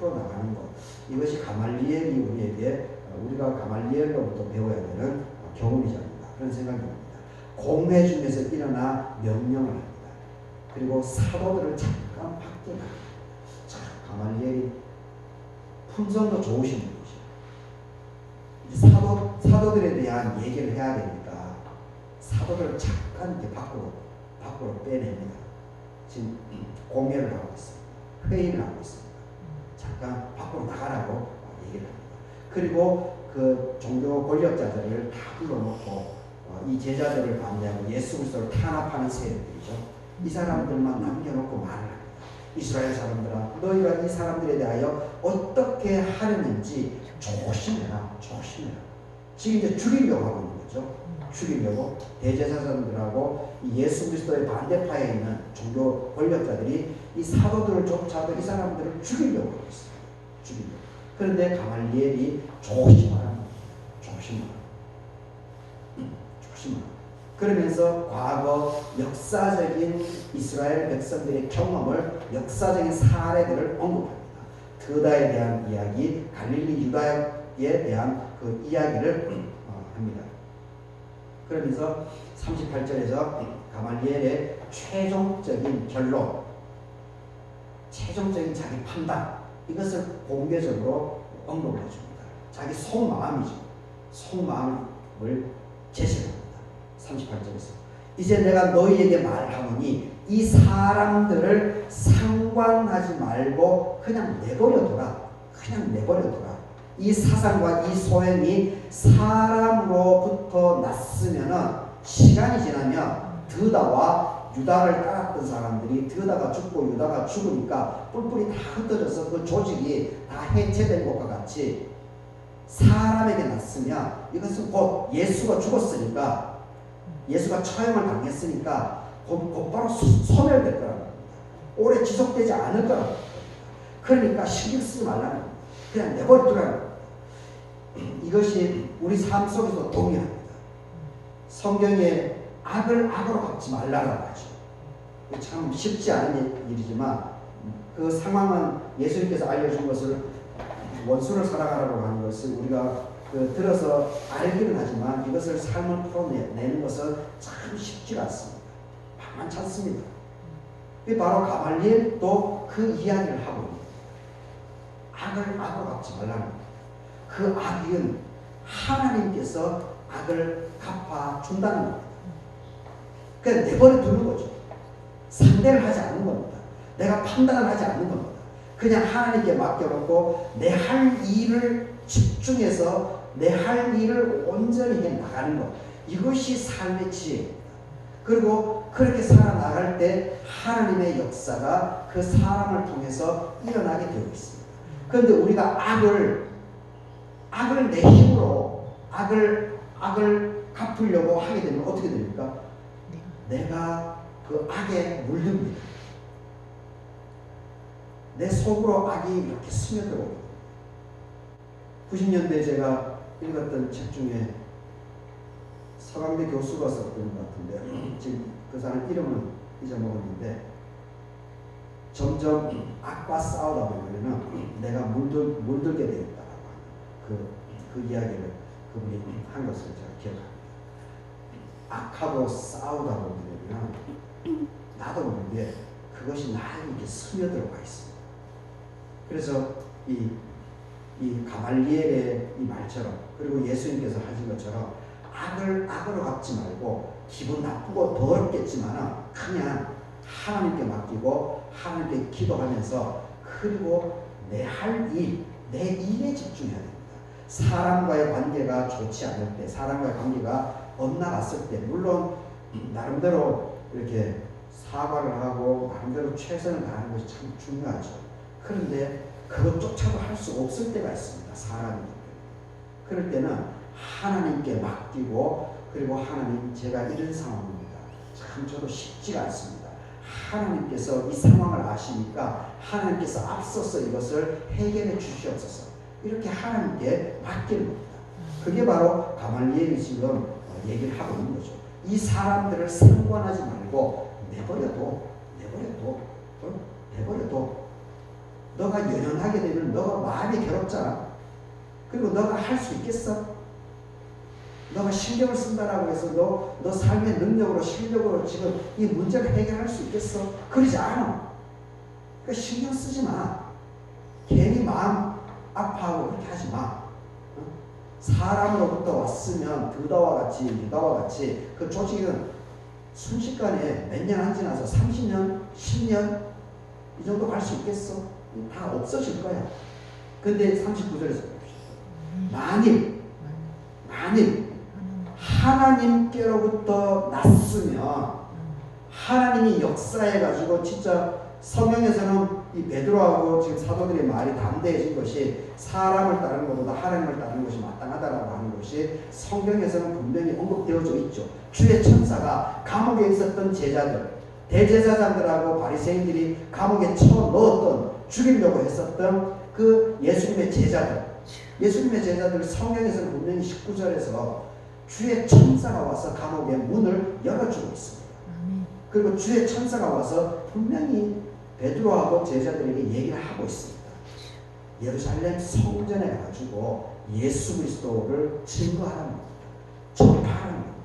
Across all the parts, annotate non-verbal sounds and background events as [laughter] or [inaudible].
풀어나가는 것 이것이 가말리엘이 우리에게 어, 우리가 가말리엘로부터 배워야 되는 어, 경험이자입니다. 그런 생각이 듭니다. 공회 중에서 일어나 명령을 합니다. 그리고 사도들을 잠깐 바뀌나 참 가말리엘이 품성도 좋으신. 이제 사도 사도들에 대한 얘기를 해야 되니까 사도들을 잠깐 이렇게 밖으로 밖으로 빼냅니다. 지금 공회를 하고 있습니다. 회의를 하고 있습니다. 잠깐 밖으로 나가라고 얘기를 합니다. 그리고 그 종교 권력자들을 다 불러놓고 어, 이 제자들을 반대하고 예수 그리스도를 탄압하는 세력들이죠. 이 사람들만 남겨놓고 말을 합니다. 이스라엘 사람들아, 너희가 이 사람들에 대하여 어떻게 하려는지 조심해라, 조심해라. 지금 이제 죽이려고 하고 있는 거죠. 죽이려고 대제사장들하고 이 예수 그리스도의 반대파에 있는 종교 권력자들이 이 사도들을 쫓아도 이 사람들을 죽이려고 하고 있어요. 죽이려고. 그런데 가말리엘이 조심하라. 조심하라. 음, 조심하라. 그러면서 과거 역사적인 이스라엘 백성들의 경험을 역사적인 사례들을 언급합니다. 드다에 대한 이야기, 갈릴리 유다에 대한 그 이야기를 어, 합니다. 그러면서 38절에서 가말리엘의 최종적인 결론, 최종적인 자기 판단 이것을 공개적으로 언급을 해줍니다. 자기 속마음이죠. 속마음을 제시합니다. 38절에서 이제 내가 너희에게 말하노니 이 사람들을 상관하지 말고 그냥 내버려둬라. 그냥 내버려둬라. 이 사상과 이 소행이 사람으로부터 났으면은 시간이 지나면 드다와 유다를 따랐던 사람들이 드다가 죽고 유다가 죽으니까 뿔뿔이 다 흩어져서 그 조직이 다 해체된 것과 같이 사람에게 났으면 이것은 곧 예수가 죽었으니까 예수가 처형을 당했으니까 곧, 곧바로 소멸될 거라는 겁니다. 오래 지속되지 않을 겁니다. 그러니까 신경 쓰지 말라는 겁니다. 그냥 내버려두라는 겁니다. 이것이 우리 삶 속에서 동의합니다. 성경에 악을 악으로 갚지 말라고 하죠. 참 쉽지 않은 일이지만 그 상황은 예수님께서 알려준 것을 원수를 사랑하라고 하는 것을 우리가 그 들어서 알기는 하지만 이것을 삶을 풀어내는 것은 참 쉽지가 않습니다. 만만치 않습니다. 바로 가말리엘도 그 이야기를 하고 있습니다. 악을 악으로 갚지 말라는 겁니다. 그 악은 하나님께서 악을 갚아 준다는 겁니다. 그냥 내버려 두는 거죠. 상대를 하지 않는 겁니다. 내가 판단을 하지 않는 겁니다. 그냥 하나님께 맡겨놓고 내 할 일을 집중해서 내 할 일을 온전히 해 나가는 것. 이것이 삶의 지혜입니다. 그리고 그렇게 살아나갈 때 하나님의 역사가 그 사람을 통해서 일어나게 되고 있습니다. 그런데 우리가 악을 악을 내 힘으로 악을 악을 갚으려고 하게 되면 어떻게 됩니까? 내가 그 악에 물듭니다. 내 속으로 악이 이렇게 스며들어옵니다. 90년대 제가 읽었던 책 중에 서강대 교수가 썼던 것 같은데 지금 그 사람 이름은 잊어먹었는데 점점 악과 싸우다 보면 내가 물들, 물들게 되었다라고 하는 그, 그 이야기를 그분이 한 것을 제가 기억합니다. 악하고 싸우다 보면 나도 모르게 그것이 나에 이렇게 스며들어가 있습니다. 그래서 이, 이 가말리엘의 이 말처럼 그리고 예수님께서 하신 것처럼 악을 악으로 갚지 말고 기분 나쁘고 더럽겠지만 그냥 하나님께 맡기고 하나님께 기도하면서 그리고 내 할 일, 내 일에 집중해야 됩니다. 사람과의 관계가 좋지 않을 때, 사람과의 관계가 엇나갔을 때, 물론 나름대로 이렇게 사과를 하고 나름대로 최선을 다하는 것이 참 중요하죠. 그런데 그것조차도 할 수 없을 때가 있습니다. 때문에. 그럴 때는 하나님께 맡기고 그리고 하나님 제가 이런 상황입니다. 참 저도 쉽지가 않습니다. 하나님께서 이 상황을 아시니까 하나님께서 앞서서 이것을 해결해 주시옵소서. 이렇게 하나님께 맡기는 겁니다. 그게 바로 가말리엘이 지금 얘기를 하고 있는 거죠. 이 사람들을 상관하지 말고 내버려둬, 내버려둬, 내버려둬. 너가 연연하게 되면 너가 마음이 괴롭잖아. 그리고 너가 할 수 있겠어? 너가 신경을 쓴다라고 해서 너, 너 삶의 능력으로 실력으로 지금 이 문제를 해결할 수 있겠어? 그러지 않아. 그 신경 쓰지 마. 괜히 마음 아파하고 그렇게 하지 마. 어? 사람으로부터 왔으면 드다와 같이 유다와 같이 그 조직은 순식간에 몇 년 안 지나서 30년, 10년 이 정도 갈 수 있겠어? 다 없어질 거야. 근데 39절에서 만일 만일 하나님께로부터 났으면 하나님이 역사해 가지고 진짜 성경에서는 이 베드로하고 지금 사도들의 말이 담대해진 것이 사람을 따르는 것보다 하나님을 따르는 것이 마땅하다라고 하는 것이 성경에서는 분명히 언급되어져 있죠. 주의 천사가 감옥에 있었던 제자들, 대제사장들하고 바리새인들이 감옥에 쳐 넣었던 죽이려고 했었던 그 예수님의 제자들, 예수님의 제자들 성경에서는 분명히 19절에서 주의 천사가 와서 감옥의 문을 열어주고 있습니다. 그리고 주의 천사가 와서 분명히 베드로하고 제자들에게 얘기를 하고 있습니다. 예루살렘 성전에 가지고 예수 그리스도를 증거하라는 겁니다. 전파하라는 겁니다.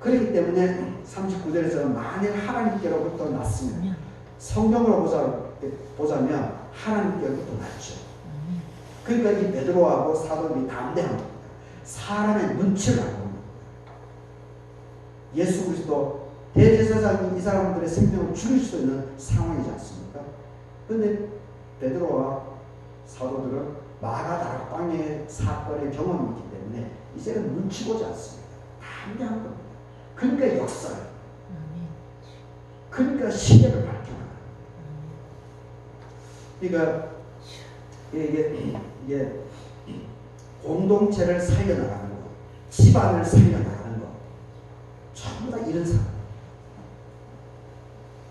그렇기 때문에 39절에서는 만일 하나님께로부터 났으면 성경으로 보자, 보자면 하나님께로부터 났죠. 그러니까 이 베드로하고 사도들이 담대한 겁니다. 사람의 눈치를 안 보는 겁니다. 예수 그리스도 대제사장이 이 사람들의 생명을 죽일 수 있는 상황이지 않습니까? 그런데 베드로와 사도들은 마가다락 방의 사건의 경험이 있기 때문에 이제는 눈치 보지 않습니다. 담대한 겁니다. 그러니까 역사를, 그러니까 시대를 밝혀나가는 그러니까 이게, 이게 공동체를 살려나가는 것, 집안을 살려나가는 것, 전부 다 이런 사람.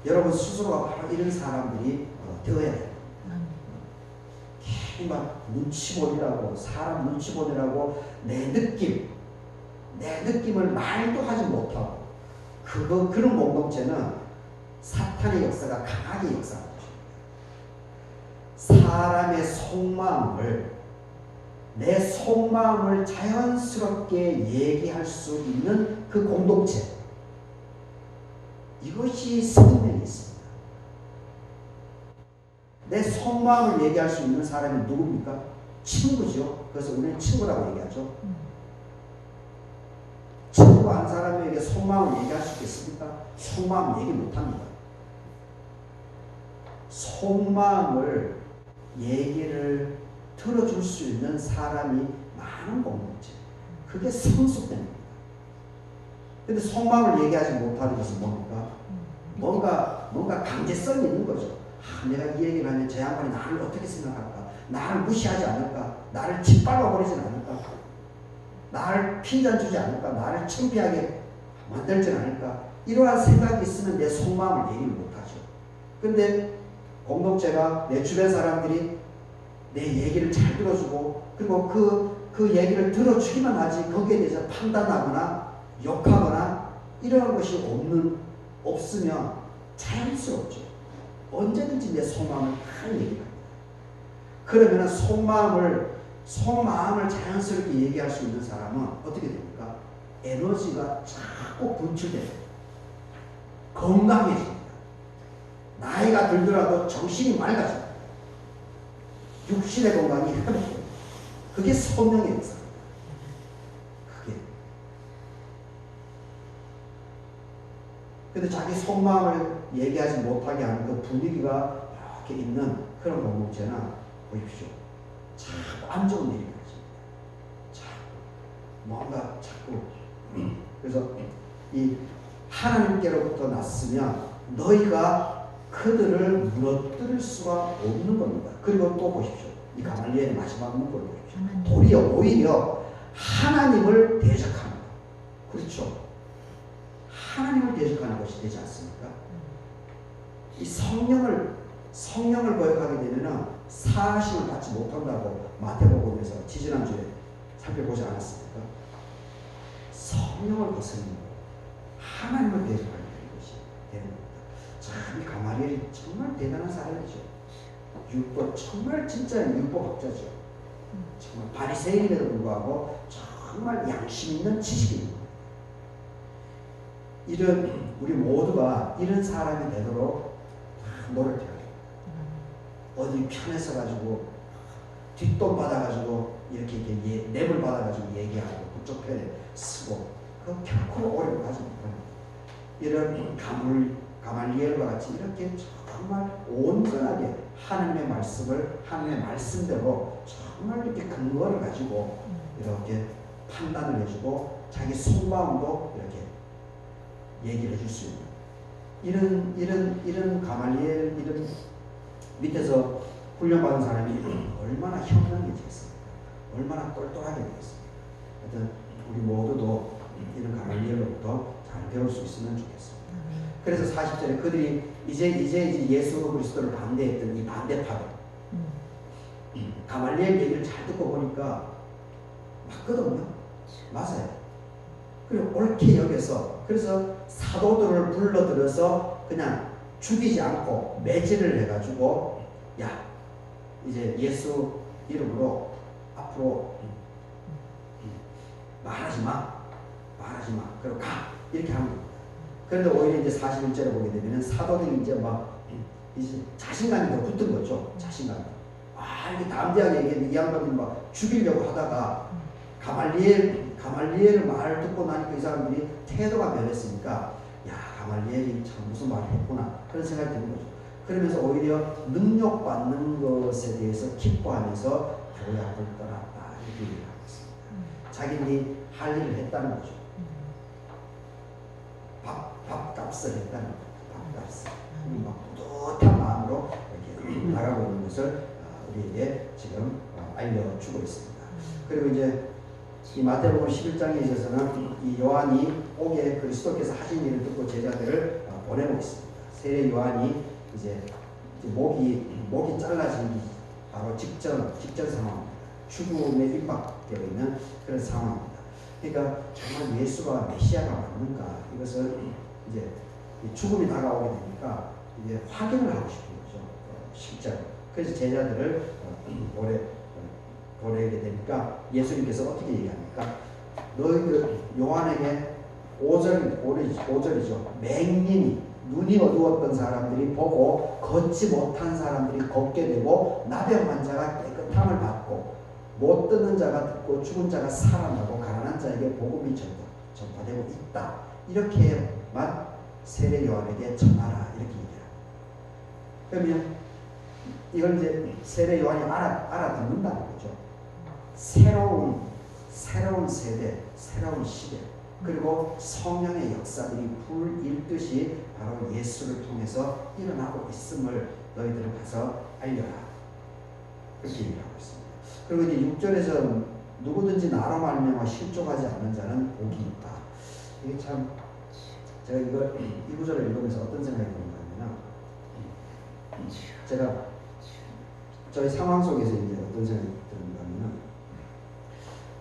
여러분 스스로가 바로 이런 사람들이 어, 되어야 돼요. 막 눈치 보느라고 사람 눈치 보느라고 내 느낌, 내 느낌을 말도 하지 못하고 그거 그런 공동체는 사탄의 역사가 강하게 역사하는 것입니다. 사람의 속마음을 내 속마음을 자연스럽게 얘기할 수 있는 그 공동체 이것이 생명이 있습니다. 내 속마음을 얘기할 수 있는 사람이 누굽니까? 친구죠. 그래서 우리는 친구라고 얘기하죠. 친구 한 사람에게 속마음을 얘기할 수 있겠습니까? 속마음 얘기 못합니다. 속마음을 얘기를 들어줄 수 있는 사람이 많은 공동체. 그게 성숙됩니다. 근데 속마음을 얘기하지 못하는 것은 뭡니까? 뭔가, 뭔가 강제성이 있는 거죠. 아, 내가 이 얘기를 하면 저 양반이 나를 어떻게 생각할까? 나를 무시하지 않을까? 나를 짓밟아 버리진 않을까? 나를 핀잔 주지 않을까? 나를 창피하게 만들지 않을까? 이러한 생각이 있으면 내 속마음을 얘기를 못하죠. 근데 공동체가 내 주변 사람들이 내 얘기를 잘 들어주고 그리고 그, 그 얘기를 들어주기만 하지 거기에 대해서 판단하거나 욕하거나 이러한 것이 없는, 없으면 자연스럽죠. 언제든지 내 속마음을 다 얘기합니다. 그러면 속마음을, 속마음을 자연스럽게 얘기할 수 있는 사람은 어떻게 됩니까? 에너지가 자꾸 분출돼요. 건강해집니다. 나이가 들더라도 정신이 맑아져요. 육신의 건강이 회복돼요. 그게 성령의 역사. 그게. 근데 자기 속마음을 얘기하지 못하게 하는 그 분위기가 이렇게 있는 그런 공동체는 보십시오. 자꾸 안 좋은 일이 벌어집니다. 자꾸 뭔가 자꾸 그래서 이 하나님께로부터 났으면 너희가 그들을 무너뜨릴 수가 없는 겁니다. 그리고 또 보십시오. 이 가말리엘의 마지막 문구를 보십시오. 도리어 오히려 하나님을 대적하는 것. 그렇죠. 하나님을 대적하는 것이 되지 않습니까? 이 성령을 성령을 거역하게 되면은 사심을 받지 못한다고 마태복음에서 지지난주에 살펴보지 않았습니까? 성령을 거스르는 것, 하나님을 대적하게 되는 것이 되는 겁니다. 참, 이 가마리엘이 정말 대단한 사람이죠. 율법 정말 진짜 율법학자죠. 정말 바리새인임에도 불구하고 정말 양심 있는 지식입니다. 이런 우리 모두가 이런 사람이 되도록 다 노력해야 돼요. 어디 편에서 가지고 뒷돈 받아가지고 이렇게 이렇게 예, 뇌물 받아가지고 얘기하고 그쪽 편에 쓰고 그 결코 오래 가지 못합니다. 이런 가물 가말리엘과 같이 이렇게 정말 온전하게 하나님의 말씀을 하나님의 말씀대로 정말 이렇게 근거를 가지고 이렇게 판단을 해주고 자기 속마음도 이렇게 얘기를 해줄 수 있는 이런 이런 이런 가말리엘 이런 밑에서 훈련받은 사람이 얼마나 현명해지겠습니까? 얼마나 똘똘하게 되겠습니까? 하여튼 우리 모두도 이런 가말리엘로부터 잘 배울 수 있으면 좋겠습니다. 그래서 40절에 그들이 이제 이제 이제 예수 그리스도를 반대했던 이 반대파들 가말리엘 얘기를 잘 듣고 보니까 맞거든요. 맞아요. 그리고 옳게 여겨서 그래서 사도들을 불러들여서 그냥 죽이지 않고 매질을 해가지고 야 이제 예수 이름으로 앞으로 말하지 마 말하지 마 그리고 가 이렇게 하는 겁니다. 그런데 오히려 이제 41절에 보게 되면 사도들이 이제 막 이제 자신감이 더 붙은 거죠. 자신감이. 아 이렇게 담대하게 얘기했는데 이 양반이 막 죽이려고 하다가 가말리엘 가말리엘 말을 듣고 나니까 이 사람들이 태도가 변했으니까 야 가말리엘이 참 무슨 말을 했구나 그런 생각이 드는 거죠. 그러면서 오히려 능력받는 것에 대해서 기뻐하면서 교회 앞을 떠났다 이렇게 얘기를 하고 있습니다. 자기들이 할 일을 했다는 거죠. 밥, 밥값을 했다는 거죠. 밥값을. 그리고 막 뿌듯한 마음으로 이렇게 나가고 있는 것을 어, 우리에게 지금 어, 알려주고 있습니다. 그리고 이제 이 마태복음 11장에 있어서는 이 요한이 오게 그리스도께서 하신 일을 듣고 제자들을 어, 보내고 있습니다. 세례 요한이 이제 목이 목이 잘라지기 바로 직전 직전 상황입니다. 죽음에 임박되어 있는 그런 상황입니다. 그러니까 정말 예수가 메시아가 맞는가 이것을 이제 이 죽음이 다가오게 되니까 이제 확인을 하고 싶은 거죠. 어, 실제로. 그래서 제자들을 어, [clears throat] 보내 어, 보내게 되니까 예수님께서 어떻게 얘기합니까? 너희들 요한에게 5절, 5절이죠. 맹인이 눈이 어두웠던 사람들이 보고 걷지 못한 사람들이 걷게 되고 나병 환자가 깨끗함을 받고 못 듣는 자가 듣고 죽은 자가 살아나고 가난한 자에게 복음이 전파, 전파되고 있다. 이렇게만 세례 요한에게 전하라 이렇게 얘기합니다. 그러면 이걸 이제 세례 요한이 알아 알아듣는다는 거죠. 새로운 새로운 세대, 새로운 시대, 그리고 성령의 역사들이 불일듯이 바로 예수를 통해서 일어나고 있음을 너희들은 가서 알려라. 그렇게 얘기하고 있습니다. 그리고 이제 6절에서 누구든지 나로 말미암아 실족하지 않는 자는 복이 있다. 이게 참 제가 이걸 이 구절을 읽으면서 어떤 생각이 드는가 하면 제가 저희 상황 속에서 이제 어떤 생각이 하면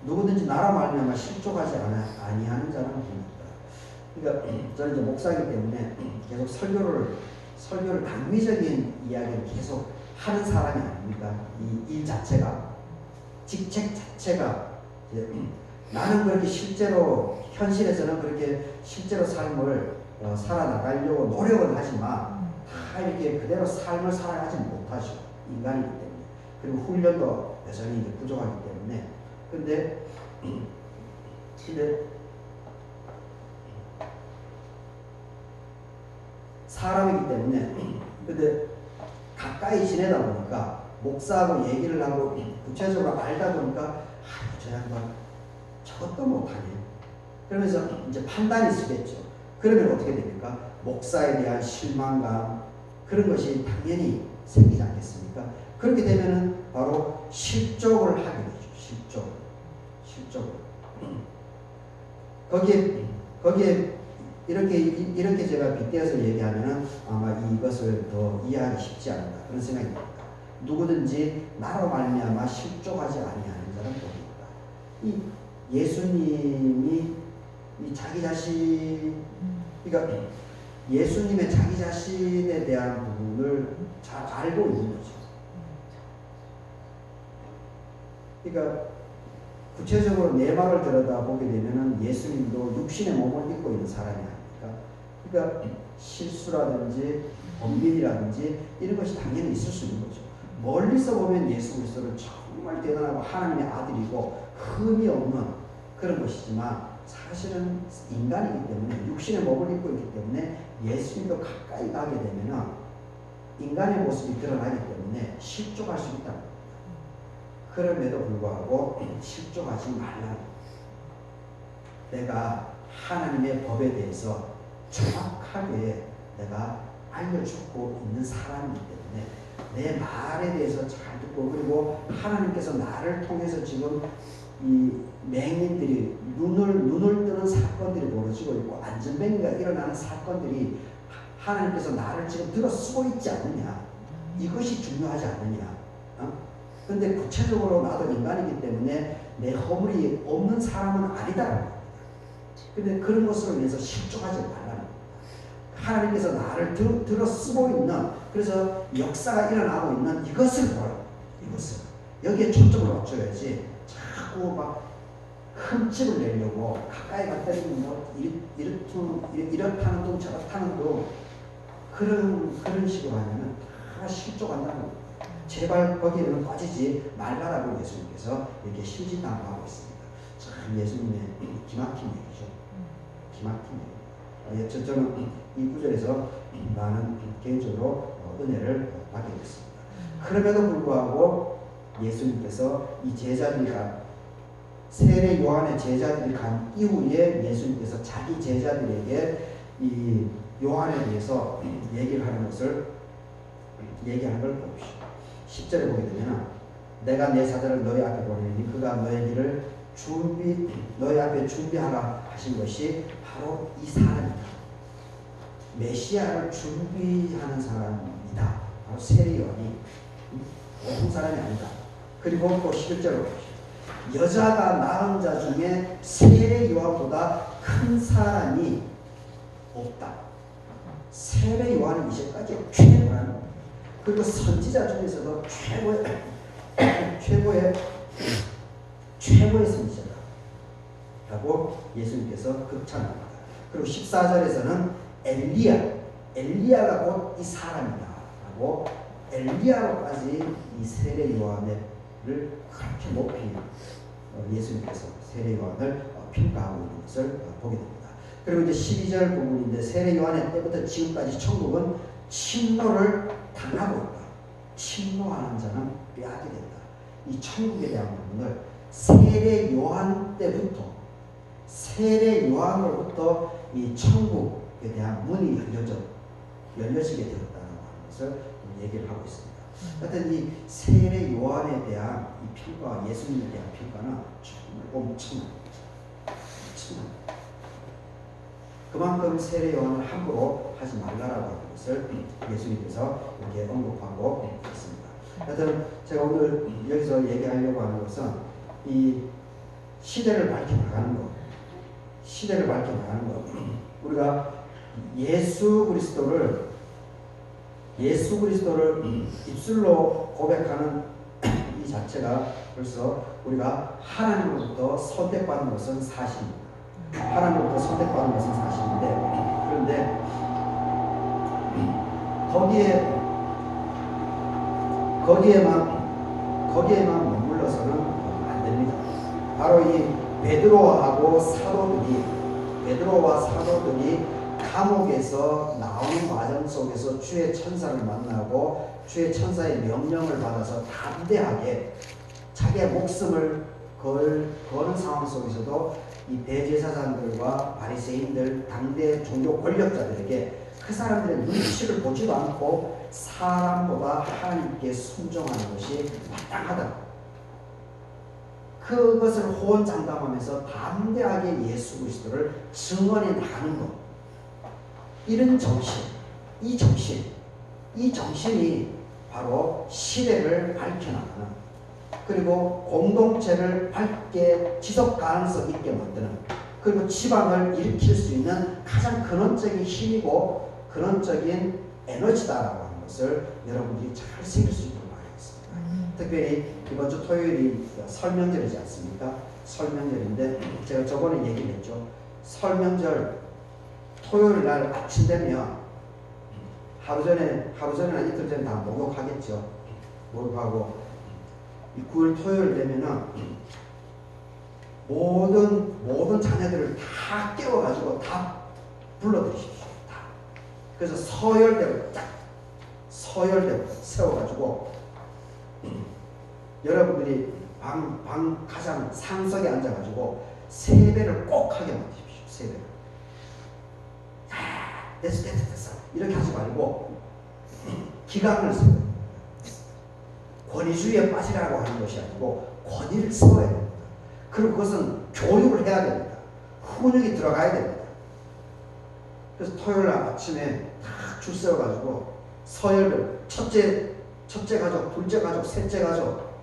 누구든지 나라 말미암아 실족하지 않아 아니하는 자는 있다. 그러니까 [clears throat] 저는 이제 목사이기 때문에 [clears throat] 계속 설교를 설교를 당위적인 이야기를 계속 하는 사람이 아닙니까? 이 일 자체가 직책 자체가 [clears throat] 나는 그렇게 실제로 현실에서는 그렇게 실제로 삶을 어, 살아나가려고 노력은 하지만 다 이렇게 그대로 삶을 살아가지 못하죠 인간이기 때문에 그리고 훈련도 여전히 부족하기 때문에 근데 근데 사람이기 때문에 근데 가까이 지내다 보니까 목사하고 얘기를 하고 구체적으로 알다 보니까 아, 저 양반 저것도 못하네. 그러면서 이제 판단이 쓰겠죠. 그러면 어떻게 됩니까? 목사에 대한 실망감 그런 것이 당연히 생기지 않겠습니까? 그렇게 되면은 바로 실족을 하게 되죠. 실족, 쪽으로. 거기에, 거기에 이렇게, 이렇게 제가 빗대어서 얘기하면 아마 이것을 더 이해하기 쉽지 않을까. 그런 생각이 듭니다. 누구든지 나로 말미암아 실족하지 아니하는 자는 복이 있다. 이 예수님이 이 자기 자신, 그러니까 예수님의 자기 자신에 대한 부분을 잘 알고 있는 거죠. 그러니까 구체적으로 내 말을 들여다보게 되면은 예수님도 육신의 몸을 입고 있는 사람이 아닙니까? 그러니까 실수라든지 범민이라든지 이런 것이 당연히 있을 수 있는 거죠. 멀리서 보면 예수 그리스도는 정말 대단하고 하나님의 아들이고 흠이 없는 그런 것이지만 사실은 인간이기 때문에 육신의 몸을 입고 있기 때문에 예수님도 가까이 가게 되면은 인간의 모습이 드러나기 때문에 실족할 수 있다. 그럼에도 불구하고 실족하지 말라. 내가 하나님의 법에 대해서 정확하게 내가 알려주고 있는 사람이기 때문에 내 말에 대해서 잘 듣고 그리고 하나님께서 나를 통해서 지금 이 맹인들이 눈을 눈을 뜨는 사건들이 벌어지고 있고 안전뱅이가 일어나는 사건들이 하나님께서 나를 지금 들어 쓰고 있지 않느냐 이것이 중요하지 않느냐 어? 근데 구체적으로 나도 인간이기 때문에 내 허물이 없는 사람은 아니다 근데 그런 것으로 인해서 실족하지 말라는 겁니다. 하나님께서 나를 들, 들어 쓰고 있는 그래서 역사가 일어나고 있는 이것을 보라 이것을 여기에 초점을 맞춰야지 자꾸 막 흠집을 내려고 가까이 갔더니 뭐 이렇, 이렇, 이렇다는 둥 저렇다는 둥 그런 그런 식으로 하면은 다 실족한다는 겁니다. 제발 거기에는 빠지지 말라라고 예수님께서 이렇게 심진당부하고 있습니다. 참 예수님의 기막힌 얘기죠. 기막힌 얘기. 예, 저, 저는 이 구절에서 많은 개인적으로 어, 은혜를 받게 됐습니다. 그럼에도 불구하고 예수님께서 이 제자들이 간 세례 요한의 제자들이 간 이후에 예수님께서 자기 제자들에게 이 요한에 대해서 얘기를 하는 것을 얘기하는 걸 봅시다. 10절에 보게 되면 내가 내 사자를 너희 앞에 보내니 그가 너의 길을 준비 너희 앞에 준비하라 하신 것이 바로 이 사람이다. 메시아를 준비하는 사람이다. 바로 세례요한이 보통 사람이 아니다. 그리고 또 11절을 봅시다. 여자가 낳은 자 중에 세례 요한보다 큰 사람이 없다. 세례 요한은 이제까지 최고라는 그리고 선지자 중에서도 최고의 [clears throat] 최고의 최고의 선지자다 라고 예수님께서 극찬합니다. 그리고 14절에서는 엘리야, 엘리야가 곧이 사람이다 라고 엘리야로까지 이 세례 요한을 그렇게 높이 어, 예수님께서 세례 요한을 어, 평가하고 있는 것을 어, 보게 됩니다. 그리고 이제 12절 부분인데 세례 요한의 때부터 지금까지 천국은 침노를 당하고 있다. 침노하는 자는 빼앗게 된다. 이 천국에 대한 부분을 세례 요한 때부터 세례 요한으로부터 이 천국에 대한 문이 열려져 열려지게 되었다는 것을 얘기를 하고 있습니다. 하여튼 이 세례 요한에 대한 이 평가, 예수님에 대한 평가는 정말 엄청납니다. 엄청납니다. 그만큼 세례 요한을 함부로 하지 말라라고 하는 것을 예수님께서 이렇게 언급하고 있습니다. 하여튼 제가 오늘 여기서 얘기하려고 하는 것은 이 시대를 밝혀 나가는 것, 시대를 밝혀 나가는 것. 우리가 예수 그리스도를 예수 그리스도를 입술로 고백하는 이 자체가 벌써 우리가 하나님으로부터 선택받은 것은 사실입니다. 하나님으로부터 선택받은 것은 사실인데 그런데 거기에 거기에만 거기에만 머물러서는 안 됩니다. 바로 이 베드로하고 사도들이 베드로와 사도들이 감옥에서 나오는 과정 속에서 주의 천사를 만나고 주의 천사의 명령을 받아서 담대하게 자기의 목숨을 걸, 거는 상황 속에서도 이 대제사장들과 바리새인들 당대 종교 권력자들에게 그 사람들의 눈치를 보지도 않고 사람보다 하나님께 순종하는 것이 마땅하다. 그것을 호언장담하면서 담대하게 예수 그리스도를 증언해 나가는 것. 이런 정신, 이 정신, 이 정신이 바로 시대를 밝혀나가는 그리고 공동체를 밝게 지속 가능성 있게 만드는 그리고 지방을 일으킬 수 있는 가장 근원적인 힘이고 근원적인 에너지다라고 하는 것을 여러분들이 잘 새길 수 있도록 하겠습니다. 특별히 이번 주 토요일이 설명절이지 않습니까? 설명절인데 제가 저번에 얘기를 했죠. 설명절 토요일 날 아침 되면 하루 전에 하루 전에나 이틀 전에 다 목욕하겠죠. 목욕하고 이 9일 토요일 되면은 모든 모든 자녀들을 다 깨워가지고 다 불러드리십시오. 다. 그래서 서열대로 딱 서열대로 세워가지고 [clears throat] 여러분들이 방, 방 가장 상석에 앉아가지고 세배를 꼭 하게 만드십시오. 세배를. 아, 됐어, 됐어, 됐어. 이렇게 하지 말고 [clears throat] 기강을 세워요. 권위주의에 빠지라고 하는 것이 아니고 권위를 세워야 됩니다. 그리고 그것은 교육을 해야 됩니다. 훈육이 들어가야 됩니다. 그래서 토요일 날 아침에 딱줄 세워가지고 서열별 첫째 첫째 가족, 둘째 가족, 셋째 가족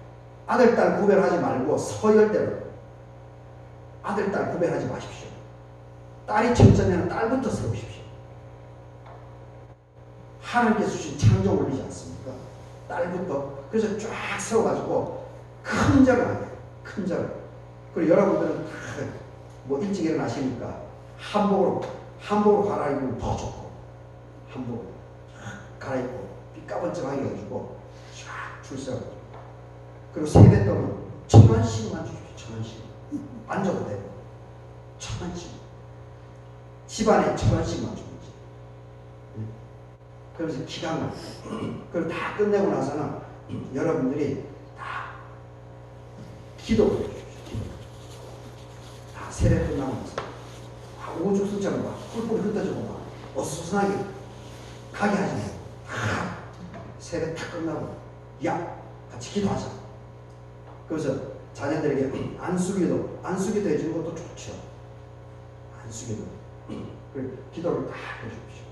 아들 딸 구별하지 말고 서열대로 아들 딸 구별하지 마십시오. 딸이 첫째면 딸부터 세우십시오. 하나님께서 주신 창조 원리지 않습니까? 딸부터 그래서 쫙 세워가지고 큰 절을 하게 큰 절. 그리고 여러분들은 다뭐 일찍 일어나시니까 한복으로 한복으로 갈아입으면 더 좋고 한복 갈아입고 삐까번쩍하게 해가지고 쫙줄 세워. 그리고 세뱃 돈은 천 원씩만 주십시오. 천 원씩. 안 줘도 돼요. 천 원씩. 집안에 천 원씩만 주면 지 그러면서 기강을 그걸 다 끝내고 나서는 여러분들이 다 기도를. 다 세례 끝나고 나서 아, 우주수처럼 막 뿔뿔이 흩어지고 막 어수선하게 가게 하지 다 세례 다 끝나고 야 같이 기도하자. 그래서 자녀들에게 안수기도 안수기도 해주는 것도 좋죠. 안수기도 그 기도를 다 해주십시오.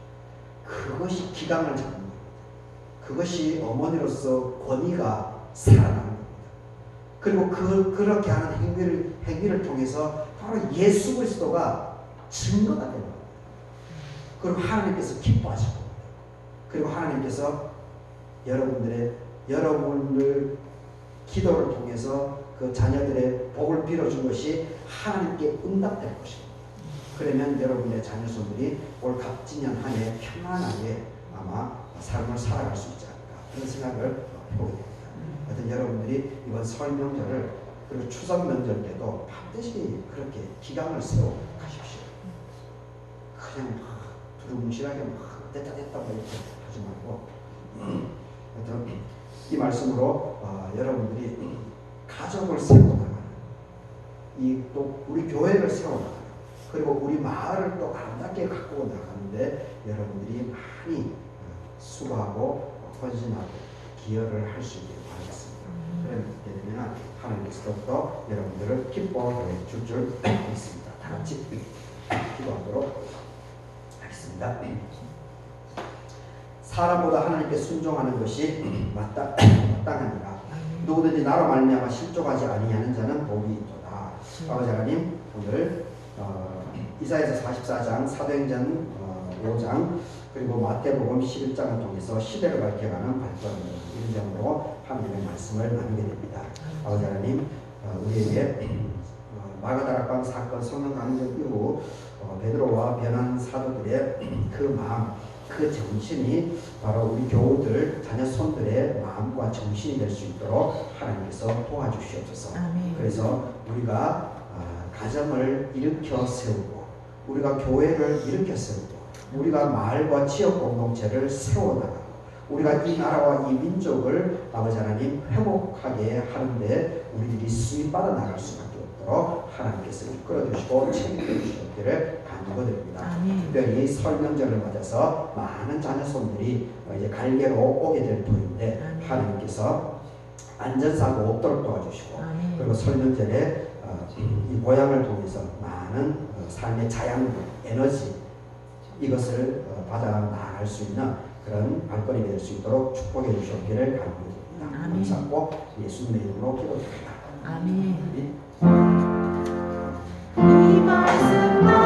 그것이 기강을 잡는. 그것이 어머니로서 권위가 살아나는 겁니다. 그리고 그 그렇게 하는 행위를 행위를 통해서 바로 예수 그리스도가 증거가 되는 겁니다. 그리고 하나님께서 기뻐하실 겁니다. 그리고 하나님께서 여러분들의 여러분들 기도를 통해서 그 자녀들의 복을 빌어준 것이 하나님께 응답될 것입니다. 그러면 여러분의 자녀 손들이 올 갑진년 한해 평안하게 아마 삶을 살아갈 수 있지 않을까 그런 생각을 해보게 됩니다. 하여튼 여러분들이 이번 설 명절을 그리고 추석 명절 때도 반드시 그렇게 기강을 세워 가십시오. 그냥 막 두루뭉실하게 막 됐다 됐다 뭐 이렇게 하지 말고 [clears throat] 하여튼 이 말씀으로 어, 여러분들이 가족을 세워 나가는 이또 우리 교회를 세워 나가는 그리고 우리 마을을 또 아름답게 가꾸어 나가는데 여러분들이 많이 어, 수고하고 헌신하고 기여를 할 수 있기를 바라겠습니다. 그렇게 되면 하나님께서 또 여러분들을 기뻐해 줄줄 믿습니다. 다 같이 기도하도록 하겠습니다. 사람보다 하나님께 순종하는 것이 [clears throat] 맞다, 마땅하니라. 누구든지 나로 말미암아 실족하지 아니하는 자는 복이 있도다. 아버지 하나님 오늘 어, 이사에서 44장 사도행전 어, 5장 그리고 마태복음 11장을 통해서 시대를 밝혀가는 발전 이런 점으로 하나님의 말씀을 나누게 됩니다. 아버지 하나님 어, 우리에게 어, 마가다락방 사건 성령 강력 이후 어, 베드로와 변한 사도들의 [clears throat] 그 마음 그 정신이 바로 우리 교우들 자녀 손들의 마음과 정신이 될 수 있도록 하나님께서 도와주시옵소서. 아멘. 그래서 우리가 아, 가정을 일으켜 세우고 우리가 교회를 일으켜 세우고 우리가 마을과 지역 공동체를 세워나가고 우리가 이 나라와 이 민족을 아버지 하나님 회복하게 하는데 우리들이 수입받아 나갈 수밖에 없도록 하나님께서 이끌어 주시고 책임져 주시기를 간구드립니다. 아멘. 특별히 설 명절을 맞아서 많은 자녀손들이 이제 갈개로 오게 될 터인데. 하나님께서 안전사고 없도록 도와주시고 아멘. 그리고 설명절에 어, 이 모양을 통해서 많은 어, 삶의 자양분, 에너지 이것을 어, 받아 나갈 수 있는 그런 발걸음이 될 수 있도록 축복해 주시기를 간구드립니다. 아멘. 감사하고 예수님의 이름으로 기도드립니다. 아멘. 우리